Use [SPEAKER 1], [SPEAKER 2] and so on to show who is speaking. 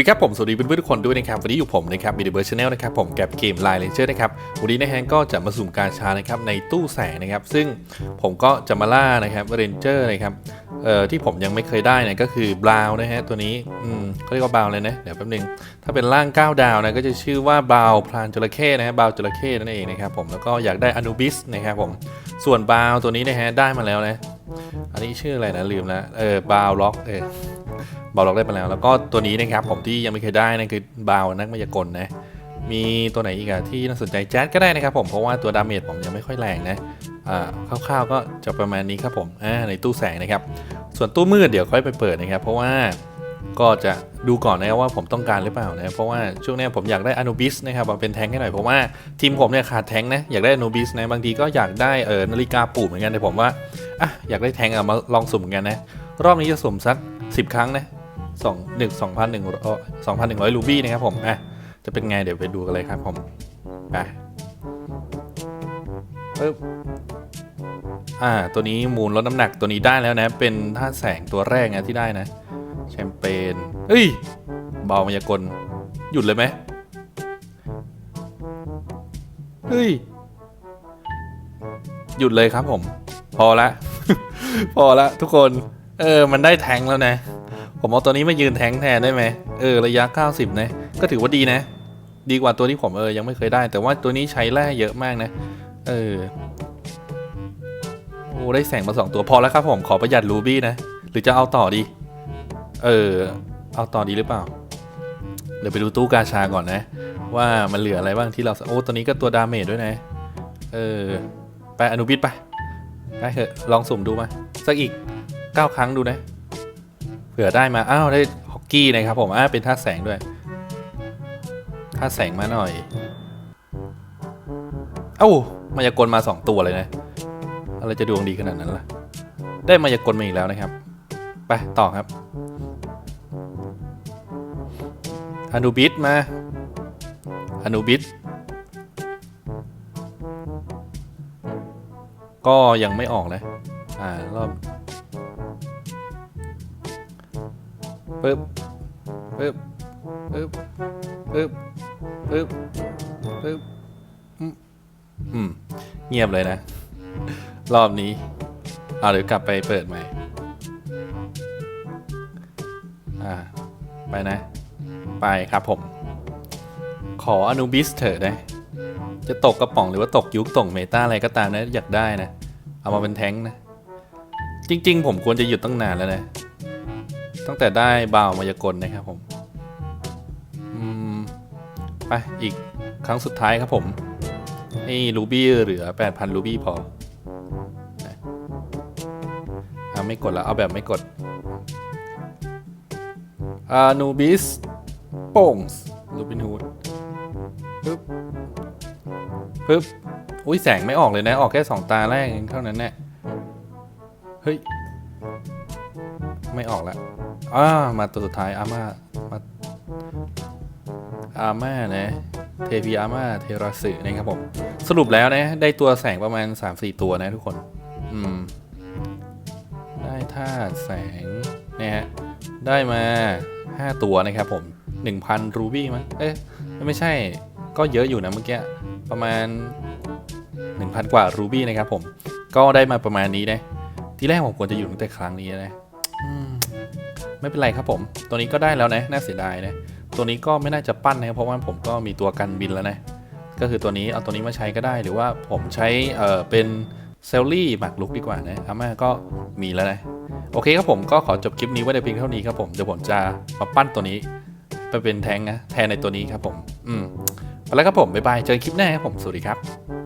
[SPEAKER 1] วัสดีครับผมสวัสดีเพื่อนๆทุกคนด้วยนะครับวันนี้อยู่ผมนะครับมีเดเบิร์ชแนลนะครับผมกับเกมไลน์เลนเจอร์นะครับวันนี้นะฮะก็จะมาสุ่มการชานะครับในตู้แสงนะครับ ซึ่งผมก็จะมาล่านะครับเรนเจอร์นะครับเอ่อที่ผมยังไม่เคยได้นะก็คือบราวน์นะฮะตัวนี้อืมเขาเรียกว่าบราวน์เลยนะเดี๋ยวแป๊บนึงถ้าเป็นร่าง9ดาวนะก็จะชื่อว่าบราวน์พลานจระเข้นะฮะบราวน์จระเข้นั่นเองนะครับผมแล้วก็อยากได้อนูบิสนะครับผมส่วนบราวน์ตัวนี้นะฮะได้มาแล้วนะอันนี้ชื่ออะไรนะลืมแล้วเออบราวน์ล็อกเออ บาล็อกได้ไปแล้ว แล้วก็ตัวนี้นะครับผมที่ยังไม่เคยได้นะคือบาวนักมายากลนะมีตัวไหนอีกอะที่น่าสนใจแจ๊ดก็ได้นะครับผมเพราะว่าตัวดาเมจผมยังไม่ค่อยแรงนะอ่าคร่าวๆก็จะประมาณนี้ครับผมอ่าในตู้แสงนะครับ ส่วนตู้มืดเดี๋ยวค่อยไปเปิดนะครับ เพราะว่าก็จะดูก่อนนะว่าผมต้องการหรือเปล่านะเพราะว่าช่วงนี้ผมอยากได้อนูบิสนะครับมาเป็นแทงค์ให้หน่อยเพราะว่าทีมผมเนี่ยขาดแทงค์นะอยากได้อนูบิสนะบางทีก็อยากได้เออนาฬิกาปลูกเหมือนกันแต่ผมว่าอะอยากได้แทงค์อะมาลองสุ่มเหมือนกันนะรอบนี้จะสุ่มสัก 10 ครั้งนะ สองหนึ่งสองพันหนึ่งสองพันหนึ่งร้อยรูบี้นะครับผมอะจะเป็นไงเดี๋ยวไปดูกันเลยครับผมไปปึ๊บอ่า ตัวนี้มูลลดน้ำหนักตัวนี้ได้แล้วนะ เป็นท่าแสงตัวแรกนะที่ได้นะ แชมเปญเฮ้ยเบามายากล หยุดเลยไหมเฮ้ย หยุดเลยครับผม พอละ พอละทุกคน เออ มันได้แทงแล้วนะ ผมเอาตัวนี้มายืนแทงแทนได้ไหมเออระยะ 90 นะ ก็ถือว่าดีนะ ดีกว่าตัวที่ผมเออยังไม่เคยได้ แต่ว่าตัวนี้ใช้แร่เยอะมากนะ เออโอ้ได้แสงมาสองตัวพอแล้วครับผมขอประหยัดรูบี้นะ หรือจะเอาต่อดี เออ เอาต่อดีหรือเปล่า เดี๋ยวไปดูตู้กาชาก่อนนะ ว่ามันเหลืออะไรบ้างที่เราโอ้ตัวนี้ก็ตัวดาเมจด้วยนะ เออไปอนุบิดไปไปเถอะลองสุ่มดูมาสักอีก 9 ครั้งดูนะ เผื่อได้มาอ้าวได้ฮอกกี้นะครับผมอ้าเป็นท่าแสงด้วยท่าแสงมาหน่อยเอ้ามายากลมา2ตัวเลยนะอะไรจะดวงดีขนาดนั้นล่ะได้มายากลมาอีกแล้วนะครับ ไปต่อครับอนูบิสมาอนูบิสก็ยังไม่ออกนะ อ่ารอบ ปึ๊บปึ๊บปึ๊บปึ๊บปึ๊บปึ๊บอืมอืมเงียบเลยนะ รอบนี้ เอาเดี๋ยวกลับไปเปิดใหม่ อ่า ไปนะ ไปครับผม ขออนุบิสเถอะนะ จะตกกระป๋องหรือว่าตกยุคตกเมตาอะไรก็ตามนะ อยากได้นะ เอามาเป็นแท้งนะ จริง ๆ ผมควรจะหยุดตั้งนานแล้วนะ ตั้งแต่ได้บาวมายากลนะครับผมไปอีกครั้งสุดท้ายครับผมให้รูบี้เหลือ 8,000 รูบี้พอเอาไม่กดแล้ว เอาแบบไม่กดอานูบิสโป่งรูบินฮูดปึ๊บปึ๊บ อุ้ยแสงไม่ออกเลยนะ ออกแค่สองตาแรกเองเท่านั้นแน่เฮ้ย ไม่ออกละอ่ามาตัวสุดท้ายอาม่ามาอาม่านะเทพีอาม่าเทราสึนะครับผม สรุปแล้วนะ ได้ตัวแสงประมาณ 3-4 ตัวนะทุกคน อืม ได้ท่าแสงนะฮะ ได้มา 5 ตัวนะครับผม 1,000 รูบี้มั้ง เอ๊ะ ไม่ใช่ ก็เยอะอยู่นะเมื่อกี้ ประมาณ 1,000 กว่ารูบี้นะครับผม ก็ได้มาประมาณนี้นะ ที่แรกผมควรจะอยู่ตั้งแต่ครั้งนี้นะ ไม่เป็นไรครับผม ตัวนี้ก็ได้แล้วนะ น่าเสียดายนะ ตัวนี้ก็ไม่น่าจะปั้นนะเพราะว่าผมก็มีตัวกันบินแล้วนะ ก็คือตัวนี้เอาตัวนี้มาใช้ก็ได้ หรือว่าผมใช้เอ่อเป็นเซลลี่หมักลุกดีกว่านะอาม่าก็มีแล้วนะ โอเคครับผมก็ขอจบคลิปนี้ไว้ในเพียงเท่านี้ครับผม เดี๋ยวผมจะมาปั้นตัวนี้ ไปเป็นแทงนะแทนในตัวนี้ครับผม อืมไปแล้วครับผม บ๊ายบาย เจอกันคลิปหน้าครับผม สวัสดีครับ